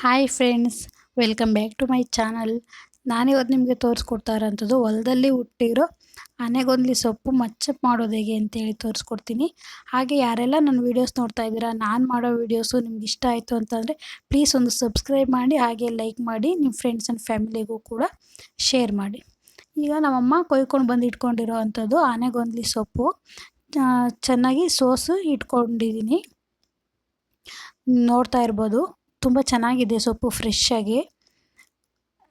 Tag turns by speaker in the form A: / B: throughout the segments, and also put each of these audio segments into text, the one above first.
A: Hi friends welcome back to my channel ನಾನಿವತ್ತು ನಿಮಗೆ ತೋರಿಸ್ಕೊಡ್ತಾ ಇರೋಂಥದ್ದು ಹೊಲದಲ್ಲಿ ಹುಟ್ಟಿರೋ ಆನೆಗೊಂದಲಿ ಸೊಪ್ಪು ಮಚ್ಚಪ್ ಮಾಡೋದು ಹೇಗೆ ಅಂತೇಳಿ ತೋರಿಸ್ಕೊಡ್ತೀನಿ. ಹಾಗೆ ಯಾರೆಲ್ಲ ನನ್ನ ವೀಡಿಯೋಸ್ ನೋಡ್ತಾ ಇದ್ದೀರಾ, ನಾನು ಮಾಡೋ ವೀಡಿಯೋಸು ನಿಮ್ಗೆ ಇಷ್ಟ ಆಯಿತು ಅಂತಂದರೆ ಪ್ಲೀಸ್ ಒಂದು ಸಬ್ಸ್ಕ್ರೈಬ್ ಮಾಡಿ, ಹಾಗೆ ಲೈಕ್ ಮಾಡಿ ನಿಮ್ಮ ಫ್ರೆಂಡ್ಸ್ ಆ್ಯಂಡ್ ಫ್ಯಾಮಿಲಿಗೂ ಕೂಡ ಶೇರ್ ಮಾಡಿ. ಈಗ ನಮ್ಮಮ್ಮ ಕೊಯ್ಕೊಂಡು ಬಂದು ಇಟ್ಕೊಂಡಿರೋ ಅಂಥದ್ದು ಆನೆಗೊಂದ್ಲಿ ಸೊಪ್ಪು. ಚೆನ್ನಾಗಿ ಸೋಸು ಇಟ್ಕೊಂಡಿದ್ದೀನಿ ನೋಡ್ತಾ ಇರ್ಬೋದು. ತುಂಬ ಚೆನ್ನಾಗಿದೆ ಸೊಪ್ಪು ಫ್ರೆಶ್ಶಾಗಿ.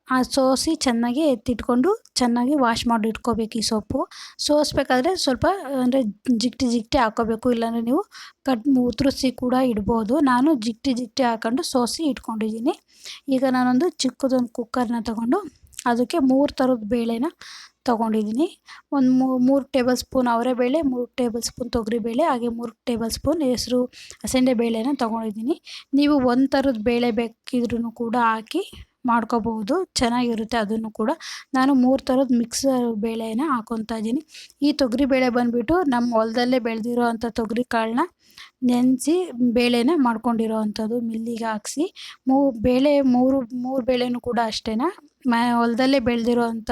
A: ಆ ಸೋಸಿ ಚೆನ್ನಾಗಿ ಎತ್ತಿಟ್ಕೊಂಡು ಚೆನ್ನಾಗಿ ವಾಶ್ ಮಾಡಿ ಇಟ್ಕೋಬೇಕು ಈ ಸೊಪ್ಪು. ಸೋಸ್ಬೇಕಾದ್ರೆ ಸ್ವಲ್ಪ, ಅಂದರೆ ಜಿಗ್ಟಿ ಜಿಗ್ಟಿ ಹಾಕೋಬೇಕು, ಇಲ್ಲಾಂದರೆ ನೀವು ಕಟ್ ಉತ್ರಿಸಿ ಕೂಡ ಇಡ್ಬೋದು. ನಾನು ಜಿಗ್ಟಿ ಜಿಗ್ಟಿ ಹಾಕೊಂಡು ಸೋಸಿ ಇಟ್ಕೊಂಡಿದ್ದೀನಿ. ಈಗ ನಾನೊಂದು ಚಿಕ್ಕದೊಂದು ಕುಕ್ಕರ್ನ ತಗೊಂಡು ಅದಕ್ಕೆ ಮೂರು ಥರದ ಬೇಳೆನ ತೊಗೊಂಡಿದ್ದೀನಿ. ಒಂದು ಮೂರು ಟೇಬಲ್ ಸ್ಪೂನ್ ಅವರೆಬೇಳೆ ಮೂರು ಟೇಬಲ್ ಸ್ಪೂನ್ ತೊಗರಿಬೇಳೆ ಹಾಗೆ ಮೂರು ಟೇಬಲ್ ಸ್ಪೂನ್ ಹೆಸರು ಬೇಳೆನ ತೊಗೊಂಡಿದ್ದೀನಿ. ನೀವು ಒಂದು ಥರದ ಬೇಳೆ ಬೇಕಿದ್ರೂ ಕೂಡ ಹಾಕಿ ಮಾಡ್ಕೋಬಹುದು, ಚೆನ್ನಾಗಿರುತ್ತೆ ಅದನ್ನು ಕೂಡ. ನಾನು ಮೂರು ಥರದ ಮಿಕ್ಸ್ ಬೇಳೆನ ಹಾಕೊತಾ ಇದ್ದೀನಿ. ಈ ತೊಗರಿ ಬೇಳೆ ಬಂದುಬಿಟ್ಟು ನಮ್ಮ ಹೊಲದಲ್ಲೇ ಬೆಳೆದಿರೋ ಅಂಥ ತೊಗರಿ ಕಾಳನ್ನ ನೆನೆಸಿ ಬೇಳೆನ ಮಾಡ್ಕೊಂಡಿರೋ ಅಂಥದ್ದು ಮಿಲ್ಲಿಗೆ ಹಾಕ್ಸಿ. ಮೂ, ಬೇಳೆ ಮೂರು ಮೂರು ಬೇಳೆನೂ ಕೂಡ ಅಷ್ಟೇ ಹೊಲದಲ್ಲೇ ಬೆಳೆದಿರೋ ಅಂಥ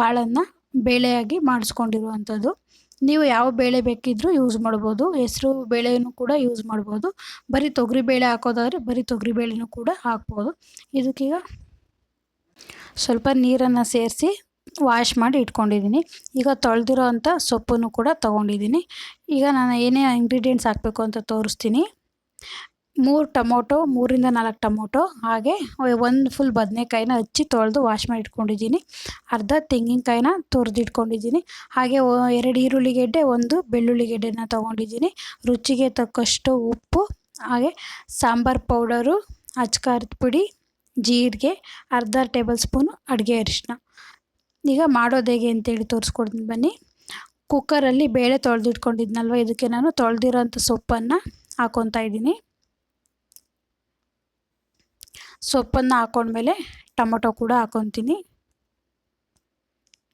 A: ಕಾಳನ್ನು ಬೇಳೆಯಾಗಿ ಮಾಡಿಸ್ಕೊಂಡಿರುವಂಥದ್ದು. ನೀವು ಯಾವ ಬೇಳೆ ಬೇಕಿದ್ದರೂ ಯೂಸ್ ಮಾಡ್ಬೋದು. ಹೆಸರು ಬೇಳೆನೂ ಕೂಡ ಯೂಸ್ ಮಾಡ್ಬೋದು. ಬರೀ ತೊಗರಿ ಬೇಳೆ ಹಾಕೋದಾದರೆ ಬರೀ ತೊಗರಿ ಬೇಳೆನೂ ಕೂಡ ಹಾಕ್ಬೋದು. ಇದಕ್ಕೀಗ ಸ್ವಲ್ಪ ನೀರನ್ನು ಸೇರಿಸಿ ವಾಶ್ ಮಾಡಿ ಇಟ್ಕೊಂಡಿದ್ದೀನಿ. ಈಗ ತೊಳೆದಿರೋ ಅಂಥ ಸೊಪ್ಪನ್ನು ಕೂಡ ತೊಗೊಂಡಿದ್ದೀನಿ. ಈಗ ನಾನು ಏನೇ ಇಂಗ್ರೀಡಿಯೆಂಟ್ಸ್ ಹಾಕಬೇಕು ಅಂತ ತೋರಿಸ್ತೀನಿ. ಮೂರು ಟೊಮೊಟೊ, ಮೂರಿಂದ ನಾಲ್ಕು ಟೊಮೊಟೊ, ಹಾಗೆ ಒಂದು ಫುಲ್ ಬದನೆಕಾಯಿನ ಹಚ್ಚಿ ತೊಳೆದು ವಾಶ್ ಮಾಡಿ ಇಟ್ಕೊಂಡಿದ್ದೀನಿ ಅರ್ಧ ತೆಂಗಿನಕಾಯಿನ ತುರಿದಿಟ್ಕೊಂಡಿದ್ದೀನಿ. ಹಾಗೆ ಎರಡು ಈರುಳ್ಳಿ ಗೆಡ್ಡೆ ಒಂದು ಬೆಳ್ಳುಳ್ಳಿ ಗೆಡ್ಡೆನ ತೊಗೊಂಡಿದ್ದೀನಿ. ರುಚಿಗೆ ತಕ್ಕಷ್ಟು ಉಪ್ಪು, ಹಾಗೆ ಸಾಂಬಾರು ಪೌಡರು ಅಚ್ಕಾರದ ಪುಡಿ, ಜೀರಿಗೆ, ಅರ್ಧ ಟೇಬಲ್ ಸ್ಪೂನು ಅಡುಗೆ ಅರಿಶಿನ ಈಗ ಮಾಡೋದು ಹೇಗೆ ಅಂತೇಳಿ ತೋರಿಸ್ಕೊಡ್ತೀನಿ ಬನ್ನಿ. ಕುಕ್ಕರಲ್ಲಿ ಬೇಳೆ ತೊಳೆದಿಟ್ಕೊಂಡಿದ್ನಲ್ವ, ಇದಕ್ಕೆ ನಾನು ತೊಳೆದಿರೋಂಥ ಸೊಪ್ಪನ್ನು ಹಾಕ್ಕೊತಾ ಇದ್ದೀನಿ. ಸೊಪ್ಪನ್ನು ಹಾಕೊಂಡ್ಮೇಲೆ ಟೊಮೊಟೊ ಕೂಡ ಹಾಕೊತೀನಿ.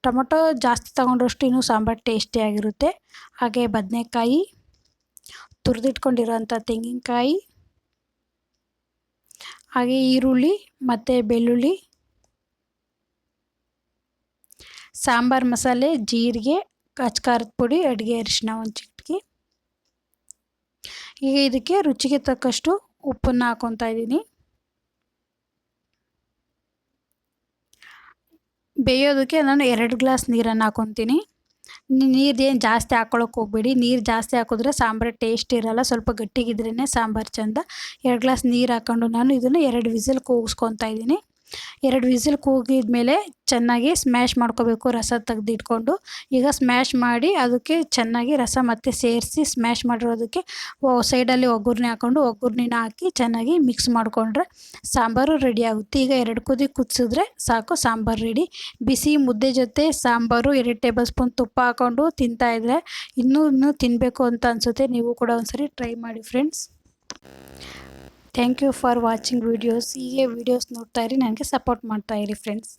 A: ಟೊಮೊಟೊ ಜಾಸ್ತಿ ತಗೊಂಡಷ್ಟು ಇನ್ನೂ ಸಾಂಬಾರು ಟೇಸ್ಟಿಯಾಗಿರುತ್ತೆ ಹಾಗೆ ಬದನೆಕಾಯಿ, ತುರಿದಿಟ್ಕೊಂಡಿರೋಂಥ ತೆಂಗಿನಕಾಯಿ, ಹಾಗೆ ಈರುಳ್ಳಿ ಮತ್ತು ಬೆಳ್ಳುಳ್ಳಿ, ಸಾಂಬಾರು ಮಸಾಲೆ, ಜೀರಿಗೆ, ಕಚ್ಕಾರದ ಪುಡಿ, ಅಡುಗೆ ಅರಿಶಿನ ಒಂದು ಚಿಟಕಿ ಈಗ ಇದಕ್ಕೆ ರುಚಿಗೆ ತಕ್ಕಷ್ಟು ಉಪ್ಪನ್ನು ಹಾಕೊತಾ ಇದ್ದೀನಿ. ಬೇಯೋದಕ್ಕೆ ನಾನು ಎರಡು ಗ್ಲಾಸ್ ನೀರನ್ನು ಹಾಕೊತೀನಿ. ನೀರು ಏನು ಜಾಸ್ತಿ ಹಾಕ್ಕೊಳಕ್ಕೆ ಹೋಗ್ಬೇಡಿ. ನೀರು ಜಾಸ್ತಿ ಹಾಕಿದ್ರೆ ಸಾಂಬಾರು ಟೇಸ್ಟ್ ಇರೋಲ್ಲ. ಸ್ವಲ್ಪ ಗಟ್ಟಿಗಿದ್ರೇ ಸಾಂಬಾರು ಚೆಂದ. ಎರಡು ಗ್ಲಾಸ್ ನೀರು ಹಾಕ್ಕೊಂಡು ನಾನು ಇದನ್ನು ಎರಡು ವಿಸಿಲ್ ಕೂಗಿಸ್ಕೊತಾ ಇದ್ದೀನಿ. ಎರಡು ವಿಸಿಲ್ ಕೂಗಿದ ಮೇಲೆ ಚೆನ್ನಾಗಿ ಸ್ಮ್ಯಾಶ್ ಮಾಡ್ಕೋಬೇಕು, ರಸ ತೆಗೆದಿಟ್ಕೊಂಡು. ಈಗ ಸ್ಮ್ಯಾಶ್ ಮಾಡಿ ಅದಕ್ಕೆ ಚೆನ್ನಾಗಿ ರಸ ಮತ್ತೆ ಸೇರಿಸಿ ಸ್ಮ್ಯಾಶ್ ಮಾಡಿರೋದಕ್ಕೆ ಸೈಡಲ್ಲಿ ಒಗ್ಗರಣೆ ಹಾಕ್ಕೊಂಡು ಒಗ್ಗರಣೆನ ಹಾಕಿ ಚೆನ್ನಾಗಿ ಮಿಕ್ಸ್ ಮಾಡಿಕೊಂಡ್ರೆ ಸಾಂಬಾರು ರೆಡಿ ಆಗುತ್ತೆ. ಈಗ ಎರಡು ಕುದಿ ಕುದಿಸಿದ್ರೆ ಸಾಕು, ಸಾಂಬಾರು ರೆಡಿ ಬಿಸಿ ಮುದ್ದೆ ಜೊತೆ ಸಾಂಬಾರು, ಎರಡು ಟೇಬಲ್ ಸ್ಪೂನ್ ತುಪ್ಪ ಹಾಕ್ಕೊಂಡು ತಿಂತಾಯಿದ್ರೆ ಇನ್ನೂ ಇನ್ನೂ ತಿನ್ನಬೇಕು ಅಂತ ಅನಿಸುತ್ತೆ. ನೀವು ಕೂಡ ಒಂದ್ಸರಿ ಟ್ರೈ ಮಾಡಿ friends thank you for watching videos ಹೀಗೆ ವೀಡಿಯೋಸ್ ನೋಡ್ತಾ ಇರಿ. ನನಗೆ ಸಪೋರ್ಟ್ ಮಾಡ್ತಾ ಇರಿ ಫ್ರೆಂಡ್ಸ್